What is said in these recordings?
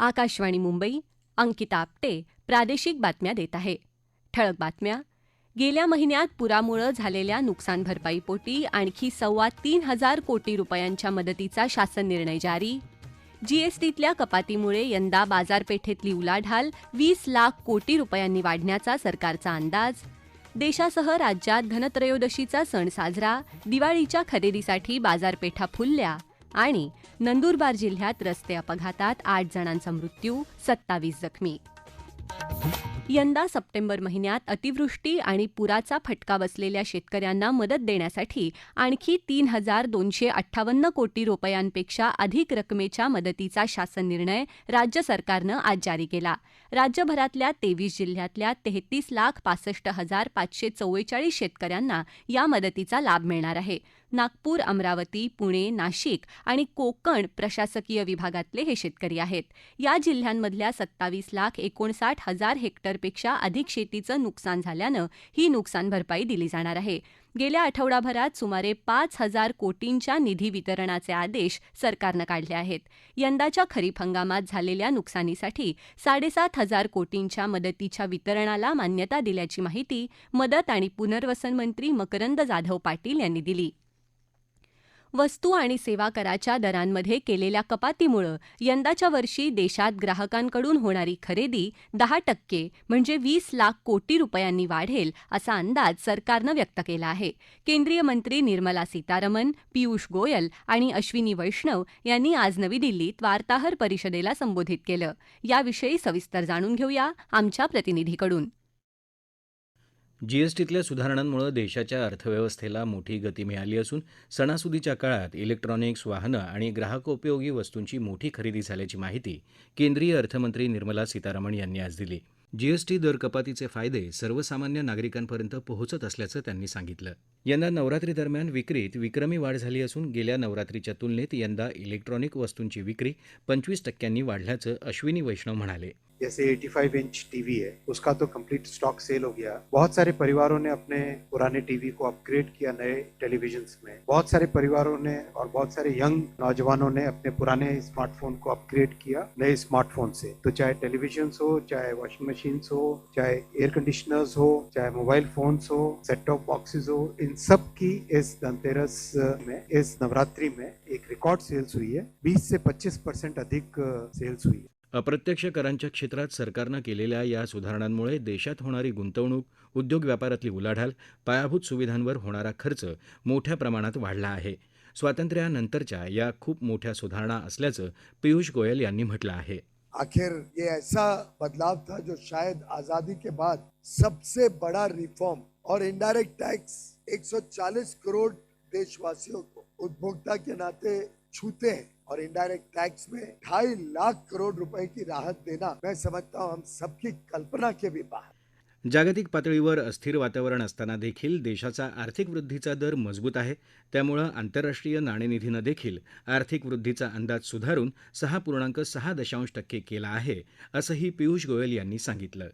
आकाशवाणी मुंबई अंकिता आपटे प्रादेशिक बातम्या देत आहे. ठळक बातम्या. गेल्या महिन्यात पुरामुळं झालेल्या नुकसान भरपाईपोटी आणखी सव्वा तीन हजार कोटी रुपयांच्या मदतीचा शासन निर्णय जारी. जीएसटीतल्या कपातीमुळे यंदा बाजारपेठेतली उलाढाल वीस लाख कोटी रुपयांनी वाढण्याचा सरकारचा अंदाज. देशासह राज्यात धनत्रयोदशीचा सण साजरा. दिवाळीच्या खरेदीसाठी बाजारपेठा फुलल्या. आणि नंदुरबार जिल्ह्यात रस्ते अपघातात आठ जणांचा मृत्यू सत्तावीस जखमी. यंदा सप्टेंबर महिन्यात अतिवृष्टी आणि पुराचा फटका बसलेल्या शेतकऱ्यांना मदत देण्यासाठी आणखी तीन हजार दोनशे अठ्ठावन्न कोटी रुपयांपेक्षा अधिक रकमेच्या मदतीचा शासन निर्णय राज्य सरकारनं आज जारी केला. राज्यभरातल्या तेवीस जिल्ह्यातल्या तेहतीस लाख पासष्ट हजार पाचशे चव्वेचाळीस शेतकऱ्यांना या मदतीचा लाभ मिळणार आहे. नागपूर अमरावती पुणे नाशिक आणि कोकण प्रशासकीय विभागातले हे शेतकरी आहेत. या जिल्ह्यांमधल्या सत्तावीस लाख एकोणसाठ हजार हेक्टरपेक्षा अधिक शेतीचं नुकसान झाल्यानं ही नुकसान भरपाई दिली जाणार आहे. गेल्या आठवडाभरात सुमारे पाच हजार कोटींच्या निधी वितरणाचे आदेश सरकारनं काढले आहेत. यंदाच्या खरीप हंगामात झालेल्या नुकसानीसाठी साडेसात हजार कोटींच्या मदतीच्या वितरणाला मान्यता दिल्याची माहिती मदत आणि पुनर्वसन मंत्री मकरंद जाधव पाटील यांनी दिली. वस्तू आणि सेवा कराच्या दरांमध्ये केलेल्या कपातीमुळं यंदाच्या वर्षी देशात ग्राहकांकडून होणारी खरेदी दहा टक्के म्हणजे वीस लाख कोटी रुपयांनी वाढेल असा अंदाज सरकारनं व्यक्त केला आहे. केंद्रीय मंत्री निर्मला सीतारमन पियुष गोयल आणि अश्विनी वैष्णव यांनी आज नवी दिल्लीत वार्ताहर परिषदेला संबोधित केलं. याविषयी सविस्तर जाणून घेऊया आमच्या प्रतिनिधीकडून. जीएसटीतल्या सुधारणांमुळे देशाच्या अर्थव्यवस्थेला मोठी गती मिळाली असून सणासुदीच्या काळात इलेक्ट्रॉनिक्स वाहनं आणि ग्राहकोपयोगी वस्तूंची मोठी खरेदी झाल्याची माहिती केंद्रीय अर्थमंत्री निर्मला सीतारामन यांनी आज दिली. जीएसटी दर कपातीचे फायदे सर्वसामान्य नागरिकांपर्यंत पोहोचत असल्याचं त्यांनी सांगितलं. यंदा नवरात्री दरम्यान विक्रीत विक्रमी वाढ झाली असून गेल्या नवरात्रीच्या तुलनेत यंदा इलेक्ट्रॉनिक वस्तूंची विक्री पंचवीस टक्क्यांनी वाढल्याचं अश्विनी वैष्णव म्हणाले. जैसे 85 इंच टीवी है, उसका तो कंप्लीट स्टॉक सेल हो गया। बहुत सारे परिवारों ने अपने पुराने टीवी को अपग्रेड किया नए टेलीविज़न में। बहुत सारे परिवारों ने और बहुत सारे यंग नौजवानों ने अपने पुराने स्मार्टफ़ोन को अपग्रेड किया नए स्मार्टफ़ोन से। तो चाहे टेलीविज़न हो, चाहे वॉशिंग मशीन हो, चाहे एयर कंडीशनर्स हो, चाहे मोबाइल फोन्स हो सेट टॉप बॉक्सेस हो, इन सब की इस धनतेरस में इस नवरात्रि में एक रिकॉर्ड सेल्स हुई है। 20 से 25 परसेंट अधिक सेल्स हुई है। अप्रत्यक्ष करांच्या क्षेत्रात सरकारनं केलेल्या या सुधारणांमुळे देशात होणारी गुंतवणूक उद्योग व्यापारातली उलाढाल पायाभूत सुविधांवर होणारा खर्च मोठ्या प्रमाणात वाढला आहे. स्वातंत्र्यानंतरच्या या खूप मोठ्या सुधारणा असल्याचं पियुष गोयल यांनी म्हटलं आहे. आखिर ये ऐसा बदलाव था जो शायद आजादी के बाद सबसे बड़ा रिफॉर्म और इनडायरेक्ट टैक्स 140 करोड़ देशवासियों को उपभोक्ता के नाते छूते हैं और इनडायरेक्ट टैक्स में ढाई लाख करोड़ रुपए की राहत देना मैं समझता हूँ हम सबकी कल्पना के भी बाहर जागतिक पातळीवर अस्थिर वातावरण असताना देखील देशाचा आर्थिक वृद्धीचा दर मजबूत आहे. त्यामुळं आंतरराष्ट्रीय नाणेनिधीनं देखील आर्थिक वृद्धीचा अंदाज सुधारून सहा पूर्णांक सहा दशांश टक्के केला आहे असंही पियुष गोयल यांनी सांगितलं.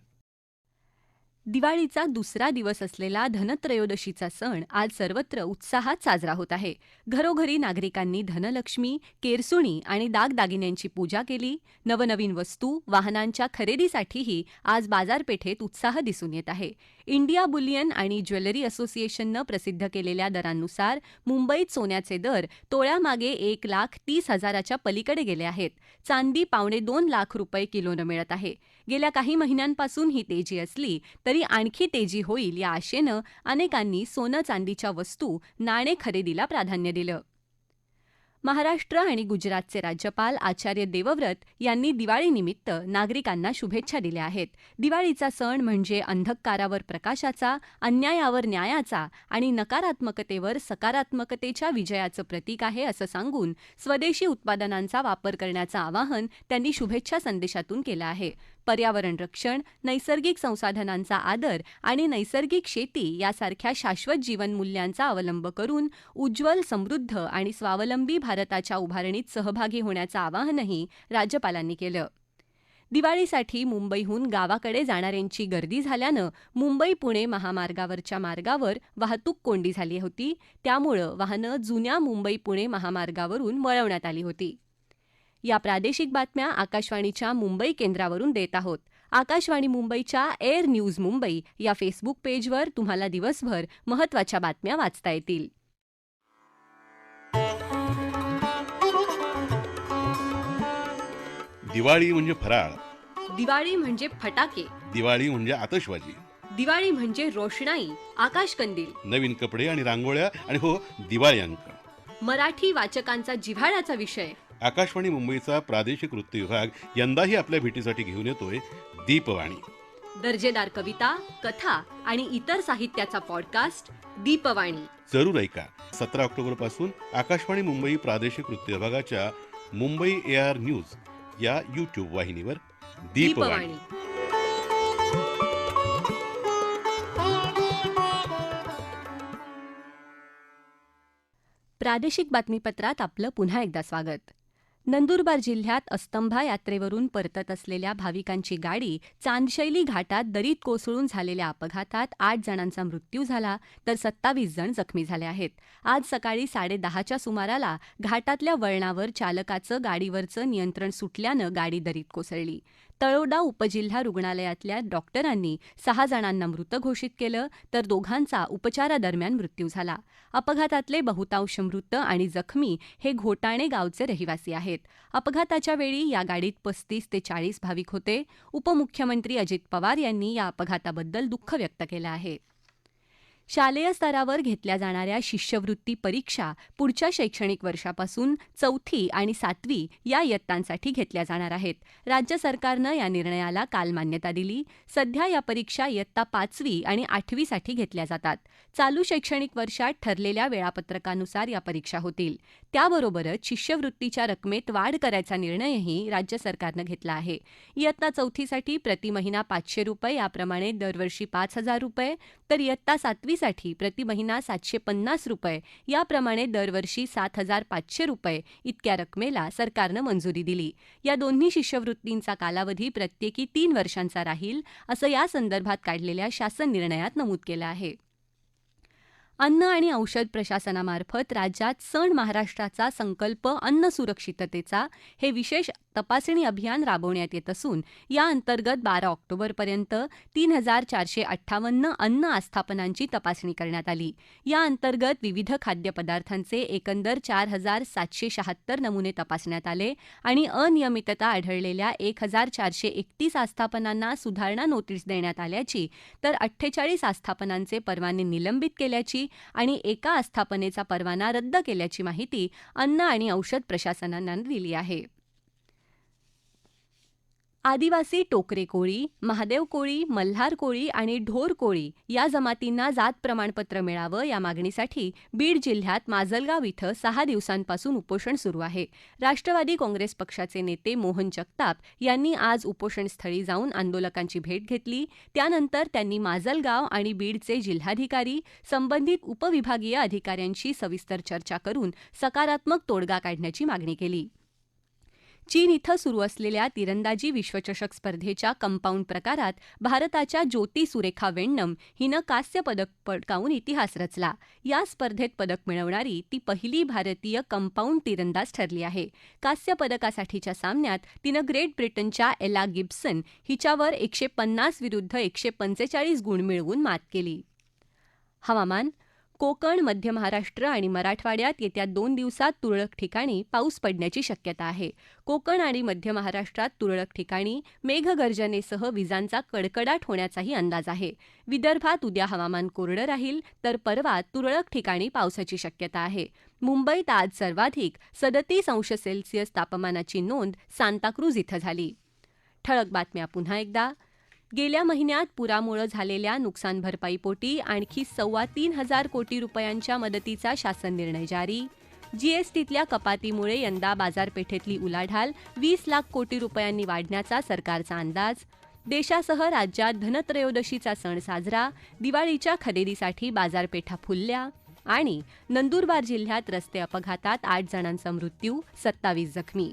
दिवाळीचा दुसरा दिवस असलेला धनत्रयोदशीचा सण आज सर्वत्र उत्साहात साजरा होत आहे. घरोघरी नागरिकांनी धनलक्ष्मी केरसुणी आणि दागदागिन्यांची पूजा केली. नवनवीन वस्तू वाहनांच्या खरेदीसाठीही आज बाजारपेठेत उत्साह दिसून येत आहे. इंडिया बुलियन आणि ज्वेलरी असोसिएशननं प्रसिद्ध केलेल्या दरांनुसार मुंबईत सोन्याचे दर तोळ्यामागे एक लाख तीस हजाराच्या पलीकडे गेले आहेत. चांदी पावणे दोन लाख रुपये किलोनं मिळत आहे. गेल्या काही महिन्यांपासून ही तेजी असली तरी आणखी तेजी होईल या आशेनं अनेकांनी सोनं चांदीच्या वस्तू नाणे खरेदीला प्राधान्य दिलं. महाराष्ट्र आणि गुजरातचे राज्यपाल आचार्य देवव्रत यांनी दिवाळीनिमित्त नागरिकांना शुभेच्छा दिल्या आहेत. दिवाळीचा सण म्हणजे अंधकारावर प्रकाशाचा अन्यायावर न्यायाचा आणि नकारात्मकतेवर सकारात्मकतेच्या विजयाचं प्रतीक आहे असं सांगून स्वदेशी उत्पादनांचा वापर करण्याचं आवाहन त्यांनी शुभेच्छा संदेशातून केलं आहे. पर्यावरण रक्षण नैसर्गिक संसाधनांचा आदर आणि नैसर्गिक शेती यासारख्या शाश्वत जीवनमूल्यांचा अवलंब करून उज्ज्वल समृद्ध आणि स्वावलंबी भारताच्या उभारणीत सहभागी होण्याचं आवाहनही राज्यपालांनी केलं. दिवाळीसाठी मुंबईहून गावाकडे जाणाऱ्यांची गर्दी झाल्यानं मुंबई पुणे महामार्गावरच्या मार्गावर वाहतूक कोंडी झाली होती. त्यामुळं वाहनं जुन्या मुंबई पुणे महामार्गावरून वळवण्यात आली होती. या प्रादेशिक बातम्या आकाशवाणीच्या मुंबई केंद्रावरून देत आहोत. आकाशवाणी मुंबईच्या एअर न्यूज मुंबई या फेसबुक पेजवर तुम्हाला दिवसभर महत्त्वाच्या बातम्या वाचता येतील. दिवाळी म्हणजे फराळ. दिवाळी म्हणजे फटाके. दिवाळी म्हणजे आतषबाजी दिवाळी म्हणजे रोषणाई आकाशकंदील. नवीन कपडे आणि रांगोळ्या आणि हो दिवाळी अंक. मराठी वाचकांचा जिव्हाळ्याचा विषय. आकाशवाणी मुंबईचा प्रादेशिक वृत्त विभाग यंदाही आपल्या भेटीसाठी घेऊन येतोय दीपवाणी. दर्जेदार कविता कथा आणि इतर साहित्याचा पॉडकास्ट दीपवाणी. जरूर ऐका. सतरा ऑक्टोबरपासून आकाशवाणी मुंबई प्रादेशिक वृत्त विभागाच्या मुंबई ए आर न्यूज या युट्यूब वाहिनीवर दीपवाणी. प्रादेशिक बातमीपत्रात आपलं पुन्हा एकदा स्वागत. नंदुरबार जिल्ह्यात अस्तंभा यात्रेवरून परतत असलेल्या भाविकांची गाडी चांदशैली घाटात दरीत कोसळून झालेल्या अपघातात आठ जणांचा मृत्यू झाला तर सत्तावीस जण जखमी झाले आहेत. आज सकाळी साडेदहाच्या सुमाराला घाटातल्या वळणावर चालकाचं गाडीवरचं नियंत्रण सुटल्यानं गाडी दरीत कोसळली. तळोडा उपजिल्हा रुग्णालयातल्या डॉक्टरांनी सहा जणांना मृत घोषित केलं तर दोघांचा उपचारादरम्यान मृत्यू झाला. अपघातातले बहुतांश मृत आणि जखमी हे घोटाणे गावचे रहिवासी आहेत. अपघाताच्या वेळी या गाडीत पस्तीस ते चाळीस भाविक होते. उपमुख्यमंत्री अजित पवार यांनी या अपघाताबद्दल दुःख व्यक्त केलं आहे. शालेय स्तरावर घेतल्या जाणाऱ्या शिष्यवृत्ती परीक्षा पुढच्या शैक्षणिक वर्षापासून चौथी आणि सातवी या इयत्तांसाठी घेतल्या जाणार आहेत. राज्य सरकारनं या निर्णयाला काल मान्यता दिली. सध्या या परीक्षा इयत्ता पाचवी आणि आठवीसाठी घेतल्या जातात. चालू शैक्षणिक वर्षात ठरलेल्या वेळापत्रकानुसार या परीक्षा होतील. त्याबरोबरच शिष्यवृत्तीच्या रकमेत वाढ करायचा निर्णयही राज्य सरकारनं घेतला आहे. इयत्ता चौथीसाठी प्रति महिना पाचशे रुपये याप्रमाणे दरवर्षी पाच हजार रुपये तर इयत्ता सातवी प्रति महिना सातशे पन्नास रुपये. याप्रमाणे दरवर्षी सात हजार पाचशे रुपये इतक्या रकमेला सरकारनं मंजुरी दिली. या दोन्ही शिष्यवृत्तींचा कालावधी प्रत्येकी तीन वर्षांचा राहील असं या संदर्भात काढलेल्या शासन निर्णयात नमूद केलं आहे. अन्न आणि औषध प्रशासनामार्फत राज्यात सण महाराष्ट्राचा संकल्प अन्न सुरक्षिततेचा हे विशेष तपासणी अभियान राबवण्यात येत असून या अंतर्गत बारा ऑक्टोबरपर्यंत तीन हजार चारशे अठ्ठावन्न अन्न आस्थापनांची तपासणी करण्यात आली. या अंतर्गत विविध खाद्यपदार्थांचे एकंदर चार हजार सातशे शहात्तर नमुने तपासण्यात आले आणि अनियमितता आढळलेल्या एक हजार चारशे एकतीस आस्थापनांना सुधारणा नोटीस देण्यात आल्याची तर अठ्ठेचाळीस आस्थापनांचे परवाने निलंबित केल्याची आणि एका आस्थापनेचा परवाना रद्द केल्याची माहिती अन्न आणि औषध प्रशासनानं दिली आहे. आदिवासी टोकरे कोळी महादेव कोळी मल्हार कोळी आणि ढोर कोळी या जमातींना जात प्रमाणपत्र मिळावं या मागणीसाठी बीड जिल्ह्यात माजलगाव इथं सहा दिवसांपासून उपोषण सुरू आहे. राष्ट्रवादी काँग्रेस पक्षाचे नेते मोहन जगताप यांनी आज उपोषणस्थळी जाऊन आंदोलकांची भेट घेतली. त्यानंतर त्यांनी माजलगाव आणि बीडचे जिल्हाधिकारी संबंधित उपविभागीय अधिकाऱ्यांशी सविस्तर चर्चा करून सकारात्मक तोडगा काढण्याची मागणी केली. चीन इथं सुरू असलेल्या तिरंदाजी विश्वचषक स्पर्धेच्या कंपाऊंड प्रकारात भारताच्या ज्योती सुरेखा वेण्णम हिनं कांस्य पदक पटकावून इतिहास रचला. या स्पर्धेत पदक मिळवणारी ती पहिली भारतीय कंपाऊंड तिरंदाज ठरली आहे. कांस्य पदकासाठीच्या सामन्यात तिनं ग्रेट ब्रिटनच्या एला गिब्सन हिच्यावर एकशे पन्नास विरुद्ध एकशे पंचेचाळीस गुण मिळवून मात केली. हवामान कोकण मध्य महाराष्ट्र आणि मराठवाड्यात येत्या दोन दिवसात तुरळक ठिकाणी पाऊस पडण्याची शक्यता आहे. कोकण आणि मध्य महाराष्ट्रात तुरळक ठिकाणी मेघगर्जनेसह विजांचा कडकडाट होण्याचाही अंदाज आहे. विदर्भात उद्या हवामान कोरडं राहील तर परवा तुरळक ठिकाणी पावसाची शक्यता आहे. मुंबईत आज सर्वाधिक सदतीस अंश सेल्सिअस तापमानाची नोंद सांताक्रूज इथं झाली. ठळक बातम्या पुन्हा एकदा गेल्या महिन्यात पुरामुळं झालेल्या नुकसान भरपाईपोटी आणखी सव्वा तीन हजार कोटी रुपयांच्या मदतीचा शासन निर्णय जारी. जीएसटीतल्या कपातीमुळे यंदा बाजारपेठेतली उलाढाल वीस लाख कोटी रुपयांनी वाढण्याचा सरकारचा अंदाज. देशासह राज्यात धनत्रयोदशीचा सण साजरा दिवाळीच्या खरेदीसाठी बाजारपेठा फुलल्या आणि नंदुरबार जिल्ह्यात रस्ते अपघातात आठ जणांचा मृत्यू सत्तावीस जखमी.